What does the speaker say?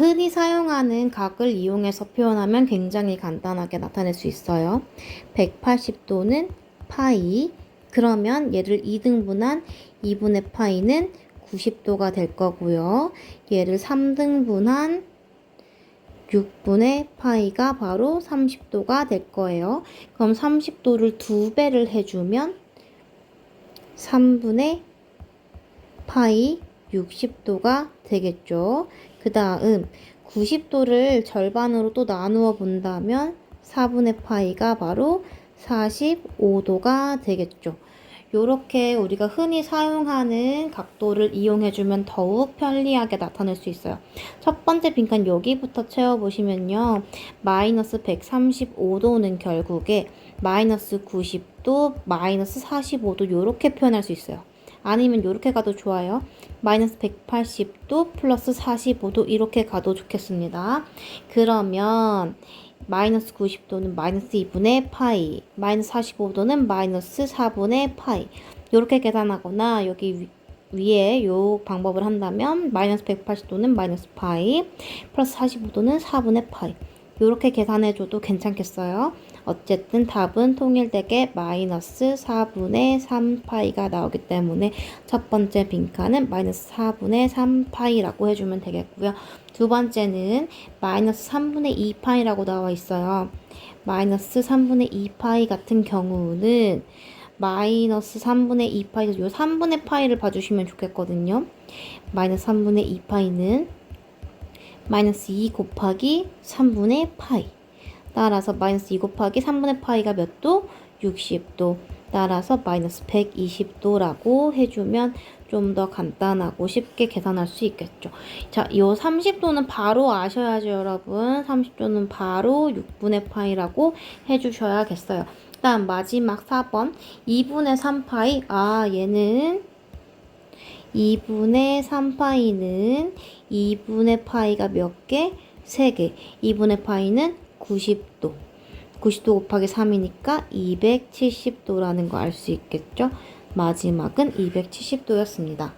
흔히 사용하는 각을 이용해서 표현하면 굉장히 간단하게 나타낼 수 있어요. 180도는 파이. 그러면 얘를 2등분한 2분의 파이는 90도가 될 거고요. 얘를 3등분한 6분의 파이가 바로 30도가 될 거예요. 그럼 30도를 두 배를 해주면 3분의 파이 60도가 되겠죠. 그 다음 90도를 절반으로 또 나누어 본다면 4분의 파이가 바로 45도가 되겠죠. 요렇게 우리가 흔히 사용하는 각도를 이용해주면 더욱 편리하게 나타낼 수 있어요. 첫 번째 빈칸 여기부터 채워보시면요. 마이너스 135도는 결국에 마이너스 90도, 마이너스 45도 요렇게 표현할 수 있어요. 아니면 이렇게 가도 좋아요. 마이너스 180도 플러스 45도 이렇게 가도 좋겠습니다. 그러면 마이너스 90도는 마이너스 2분의 파이, 마이너스 45도는 마이너스 4분의 파이. 이렇게 계산하거나 여기 위, 에요 방법을 한다면 마이너스 180도는 마이너스 파이, 플러스 45도는 4분의 파이. 이렇게 계산해줘도 괜찮겠어요. 어쨌든 답은 통일되게 마이너스 4분의 3파이가 나오기 때문에 첫 번째 빈칸은 마이너스 4분의 3파이라고 해주면 되겠고요. 두 번째는 마이너스 3분의 2파이라고 나와 있어요. 마이너스 3분의 2파이 같은 경우는 마이너스 3분의 2파이, 요 3분의 파이를 봐주시면 좋겠거든요. 마이너스 3분의 2파이는 마이너스 2 곱하기 3분의 파이. 따라서 마이너스 2 곱하기 3분의 파이가 몇 도? 60도. 따라서 마이너스 120도라고 해주면 좀 더 간단하고 쉽게 계산할 수 있겠죠. 자, 이 30도는 바로 아셔야죠, 여러분. 30도는 바로 6분의 파이라고 해주셔야겠어요. 다음 마지막 4번 2분의 3파이. 아, 얘는 2분의 3파이는 2분의 파이가 몇 개? 3개. 2분의 파이는 90도. 90도 곱하기 3이니까 270도라는 거 알 수 있겠죠? 마지막은 270도였습니다.